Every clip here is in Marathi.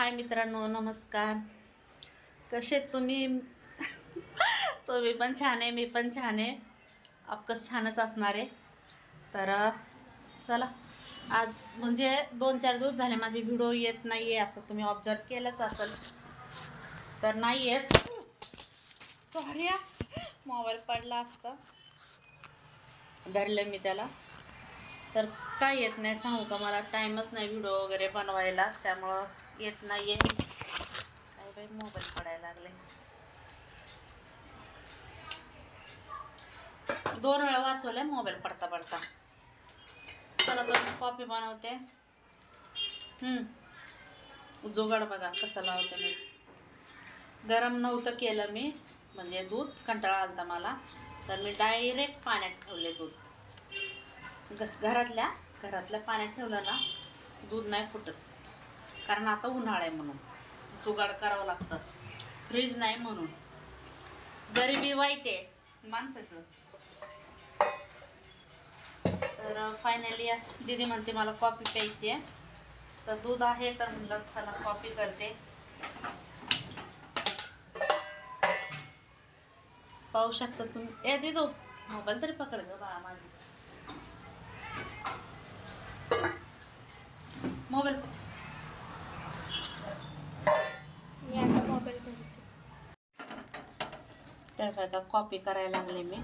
हाय मित्रांनो नमस्कार. कसे तुम्ही? तुम्ही पण छान आहे मी पण छान आहे. अपकस छानच असणार आहे. तर चला. आज म्हणजे दोन चार दिवस झाले माझे व्हिडिओ येत नाही आहे असं तुम्ही ऑब्झर्व केलंच असेल. तर नाही येत. सॉरी मोबाईल पडला असता. धरलं मी त्याला. तर काय येत नाही सांगू का? मला टाईमच नाही व्हिडिओ वगैरे बनवायला त्यामुळं येत नाही आहे काय बाई मोबाईल पडायला लागले दोन वेळा वाचवले मोबाईल पडता पडता. चला दोन कॉफी बनवते. जुगाड बघा कसं लावते मी. गरम नव्हतं केलं मी म्हणजे दूध कंटाळा आलता मला. तर मी डायरेक्ट पाण्यात ठेवले दूध. घ घरातल्या घरातल्या पाण्यात ठेवलं ना दूध नाही फुटत. कारण आता उन्हाळा आहे म्हणून. जुगाड करावं लागतं. फ्रीज नाही म्हणून. गरिबी वाईट आहे माणसाचं. तर फायनली दीदी म्हणते मला कॉफी प्यायची आहे तर दूध आहे तर म्हणलं चला कॉफी करते. पाहू शकता तुम्ही. ए दिदो मोबाईल तरी पकड ग बाळा माझी. मोबाईल तर बघा कॉपी करायला लागले मी.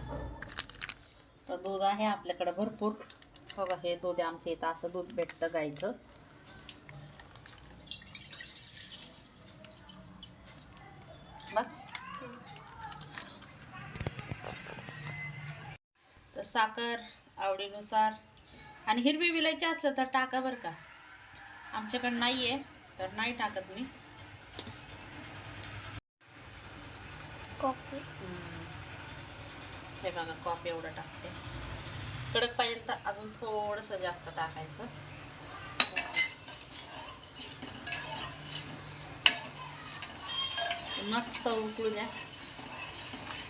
तर दूध आहे आपल्याकडे भरपूर. बघा हे दूध आमच्या इथं. असं दूध भेटतं गाईचं. बस. तर साखर आवडीनुसार आणि हिरवी विलायची असलं तर टाका बरं का. आमच्याकडे नाही आहे तर नाही टाकत मी. कॉफी. हे बघा कॉफी एवढं टाकते. कडक पाहिजे तर अजून थोडंसं जास्त टाकायचं. मस्त उकळू द्या.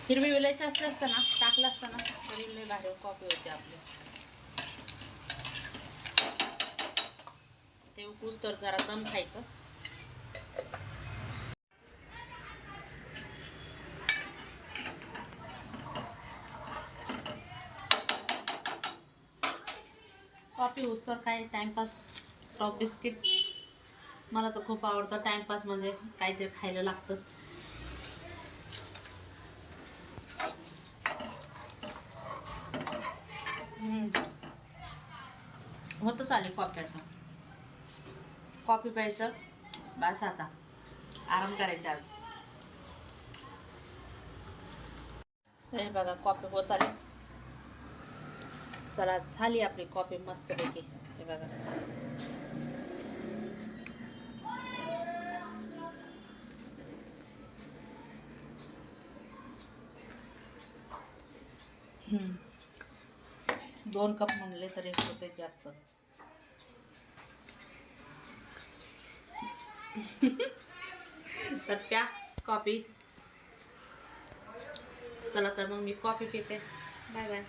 हिरवी वेलायची असलं असतं ना टाकलं असतं ना तरी लय भारी कॉफी होते आपली. ते उकळूस तर जरा दम खायचं. कॉफी होस तर काय टाइमपास टॉप बिस्किट मला तर खूप आवडतं टाइमपास म्हणजे काहीतरी खायला लागतंच. हम्म. होतं चालेल कॉफी आता. कॉफी प्यायचं? बस आता. आराम करायचा आज. हे बघा कॉफी होत आली. चला झाली आपली कॉफी मस्तपैकी. हे बघा. दोन कप म्हणले तरी होते जास्त. तर प्या कॉफी. चला तर मग मी कॉफी पिते. Bye bye.